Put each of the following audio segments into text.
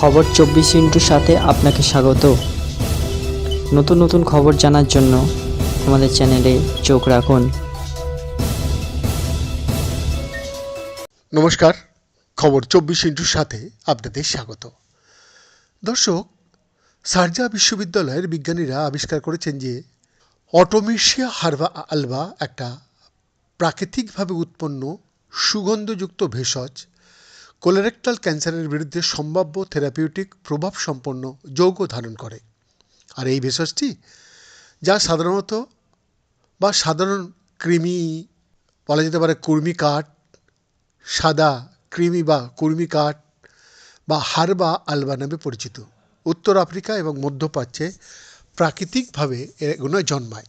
খবর চব্বিশ ইন্টুর সাথে আপনাকে স্বাগত। নতুন নতুন খবর জানার জন্য আমাদের চ্যানেলে চোখ রাখুন। নমস্কার, খবর চব্বিশ ইন্টুর সাথে আপনাদের স্বাগত। দর্শক, সারজা বিশ্ববিদ্যালয়ের বিজ্ঞানীরা আবিষ্কার করেছেন যে অটোমেশিয়া হারবা আলবা একটা প্রাকৃতিকভাবে উৎপন্ন সুগন্ধযুক্ত ভেষজ কোলোরেক্টাল ক্যান্সারের বিরুদ্ধে সম্ভাব্য থেরাপিউটিক প্রভাব সম্পন্ন যৌগ ধারণ করে। আর এই ভেষজটি, যা সাধারণত বা সাধারণ কৃমি, বলা যেতে পারে কুর্মি কাঠ, সাদা কৃমি বা কুর্মি কাঠ বা হারবা আলবা নামে পরিচিত। উত্তর আফ্রিকা এবং মধ্যপ্রাচ্যে প্রাকৃতিকভাবে এগুলো জন্মায়,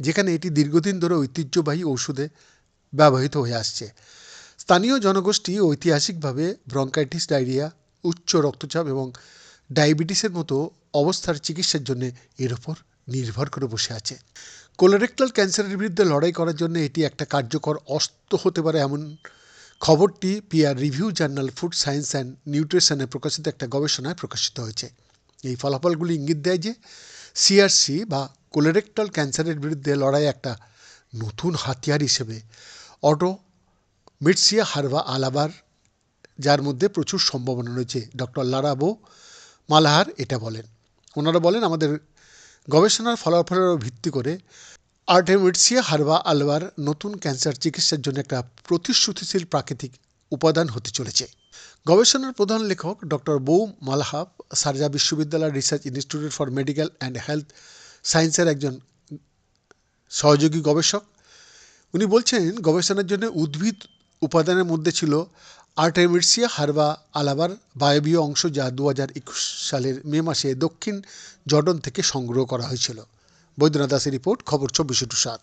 যেখানে এটি দীর্ঘদিন ধরে ঐতিহ্যবাহী ওষুধে ব্যবহৃত হয়ে আসছে। স্থানীয় জনগোষ্ঠী ঐতিহাসিকভাবে ব্রঙ্কাইটিস, ডায়রিয়া, উচ্চ রক্তচাপ এবং ডায়াবেটিসের মতো অবস্থার চিকিৎসার জন্য এর ওপর নির্ভর করে বসে আছে। কোলোরেক্টাল ক্যান্সারের বিরুদ্ধে লড়াই করার জন্য এটি একটা কার্যকর অস্ত্র হতে পারে এমন খবরটি peer review journal food science and নিউট্রিশনে প্রকাশিত একটা গবেষণায় প্রকাশিত হয়েছে। এই ফলাফলগুলি ইঙ্গিত দেয় যে সিআরসি বা কোলোরেক্টাল ক্যান্সারের বিরুদ্ধে লড়াই একটা নতুন হাতিয়ার হিসেবে অটো মিটসিয়া হারবা আলাবার, যার মধ্যে প্রচুর সম্ভাবনা রয়েছে। ডক্টর লারাবো মালাহার এটা বলেন। ওনারা বলেন, আমাদের গবেষণার ফলাফলের ভিত্তি করে আর্টেমিটসিয়া হারবা আলবার নতুন ক্যান্সার চিকিৎসার জন্য একটা প্রতিশ্রুতিশীল প্রাকৃতিক উপাদান হতে চলেছে। গবেষণার প্রধান লেখক ডক্টর বৌ মালহাব সারজা বিশ্ববিদ্যালয় research institute for medical and health সায়েন্সের একজন সহযোগী গবেষক। উনি বলছেন, গবেষণার জন্য উদ্ভিদ উপাদানের মধ্যে ছিল আর্টেমিটসিয়া হারবা আলাবার বায়বীয় অংশ যা দু হাজার একুশ সালের মে মাসে দক্ষিণ জর্ডন থেকে সংগ্রহ করা হয়েছিল। বৈদ্যনাথ দাসের রিপোর্ট, খবর চব্বিশ টু সাত।